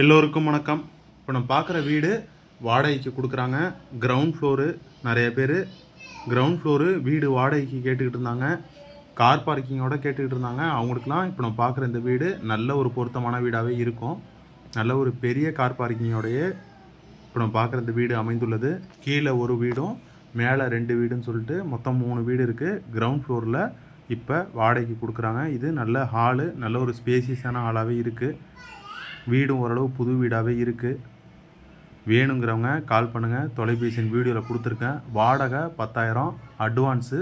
எல்லோருக்கும் வணக்கம். இப்போ நம்ம பார்க்குற வீடு வாடகைக்கு கொடுக்குறாங்க. கிரவுண்ட் ஃப்ளோரு நிறைய பேர். கிரவுண்ட் ஃப்ளோரு வீடு வாடகைக்கு கேட்டுக்கிட்டு இருந்தாங்க. கார் பார்க்கிங்கோட கேட்டுக்கிட்டு இருந்தாங்க. அவங்களுக்குலாம் இப்போ நம்ம பார்க்குற இந்த வீடு நல்ல ஒரு பொருத்தமான வீடாகவே இருக்கும். நல்ல ஒரு பெரிய கார் பார்க்கிங்கோடைய இப்போ நம்ம பார்க்குற இந்த வீடு அமைந்துள்ளது. கீழே ஒரு வீடும் மேலே ரெண்டு வீடுன்னு சொல்லிட்டு மொத்தம் மூணு வீடு இருக்குது கிரவுண்ட் ஃப்ளோரில் இப்போ வாடகைக்கு கொடுக்குறாங்க. இது நல்ல ஹாலு நல்ல ஒரு ஸ்பேசியஸான ஹாலாகவே இருக்குது வீடும் ஓரளவு புது வீடாகவே இருக்குது வேணுங்கிறவங்க கால் பண்ணுங்கள் தொலைபேசியின் வீடியோவில் கொடுத்துருக்கேன். வாடகை பத்தாயிரம் அட்வான்ஸு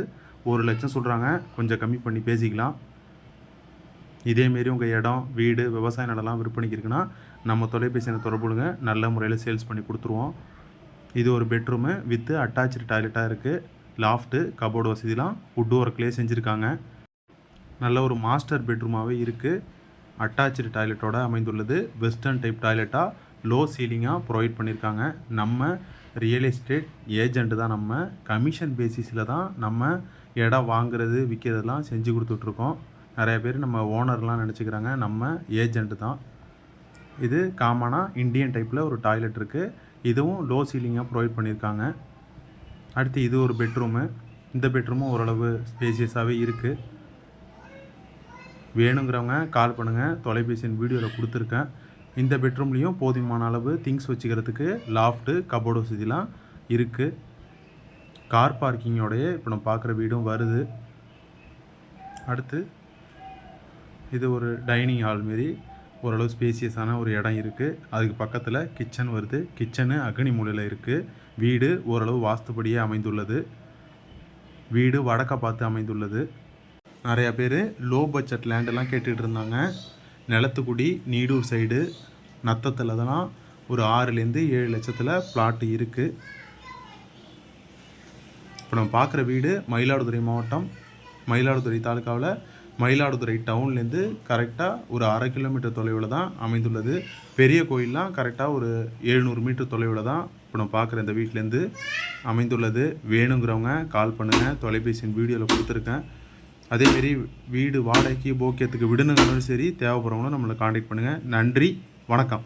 ஒரு லட்சம் சொல்கிறாங்க கொஞ்சம் கம்மி பண்ணி பேசிக்கலாம். இதேமாரி உங்கள் இடம் வீடு விவசாய நிலம்லாம் விற்பனைக்கு இருக்குன்னா நம்ம தொலைபேசியில் தொடர்புடுங்க நல்ல முறையில் சேல்ஸ் பண்ணி கொடுத்துருவோம். இது ஒரு பெட்ரூமு வித்து அட்டாச்சு டாய்லெட்டாக இருக்குது லாஃப்ட்டு கபோர்டு வசதிலாம் வுட் ஒர்க்லேயே செஞ்சுருக்காங்க. நல்ல ஒரு மாஸ்டர் பெட்ரூமாகவே இருக்குது அட்டாச்சு டாய்லெட்டோட அமைந்துள்ளது. வெஸ்டர்ன் டைப் டாய்லெட்டாக லோ சீலிங்காக ப்ரொவைட் பண்ணியிருக்காங்க நம்ம ரியல் எஸ்டேட் ஏஜெண்ட்டு தான் நம்ம. கமிஷன் பேசிஸில் தான் நம்ம இடம் வாங்குறது விற்கிறதெல்லாம் செஞ்சு கொடுத்துட்ருக்கோம். நிறைய பேர் நம்ம ஓனர்லாம் நினச்சிக்கிறாங்க. நம்ம ஏஜெண்ட்டு தான். இது காமனாக இந்தியன் டைப்பில் ஒரு டாய்லெட் இருக்குது இதுவும் லோ சீலிங்காக ப்ரொவைட் பண்ணியிருக்காங்க அடுத்து இது ஒரு பெட்ரூமு. இந்த பெட்ரூமும் ஓரளவு ஸ்பேசியஸாகவே இருக்குது வேணுங்கிறவங்க கால் பண்ணுங்கள் தொலைபேசியின் வீடியோவில் கொடுத்துருக்கேன். இந்த பெட்ரூம்லேயும் போதுமான அளவு திங்ஸ் வச்சுக்கிறதுக்கு லாஃப்ட்டு கபோர்டு வசதிலாம் இருக்குது கார் பார்க்கிங்கோடைய இப்போ நம்ம பார்க்குற வீடும் வருது. அடுத்து இது ஒரு டைனிங் ஹால் மாரி ஓரளவு ஸ்பேசியஸான ஒரு இடம் இருக்குது அதுக்கு பக்கத்தில் கிச்சன் வருது. கிச்சனு அக்னி மூலையில் இருக்குது வீடு ஓரளவு வாஸ்துபடியே அமைந்துள்ளது. வீடு வடக்க பார்த்து அமைந்துள்ளது. நிறையா பேர் லோ பட்ஜெட் லேண்டெல்லாம் கேட்டுட்டு இருந்தாங்க. நிலத்துக்குடி நீடூர் சைடு நத்தத்தில் தான் ஒரு ஆறுலேருந்து ஏழு லட்சத்தில் பிளாட்டு இருக்குது இப்போ நம்ம பார்க்குற வீடு மயிலாடுதுறை மாவட்டம். மயிலாடுதுறை தாலுக்காவில் மயிலாடுதுறை டவுன்லேருந்து கரெக்டாக ஒரு அரை கிலோமீட்டர் தொலைவில் தான் அமைந்துள்ளது. பெரிய கோயில்லாம் கரெக்டாக ஒரு எழுநூறு மீட்டர் தொலைவில் தான் இப்போ நம்ம பார்க்குற இந்த வீட்டிலேருந்து அமைந்துள்ளது. வேணுங்கிறவங்க கால் பண்ணுங்கள் தொலைபேசியின் வீடியோவில் கொடுத்துருக்கேன். அதேமாரி வீடு வாடகைக்கு போக்கியத்துக்கு விடணுங்களும் சரி தேவைப்படுறவங்களும் நம்மளை காண்டாக்ட் பண்ணுங்கள் நன்றி வணக்கம்.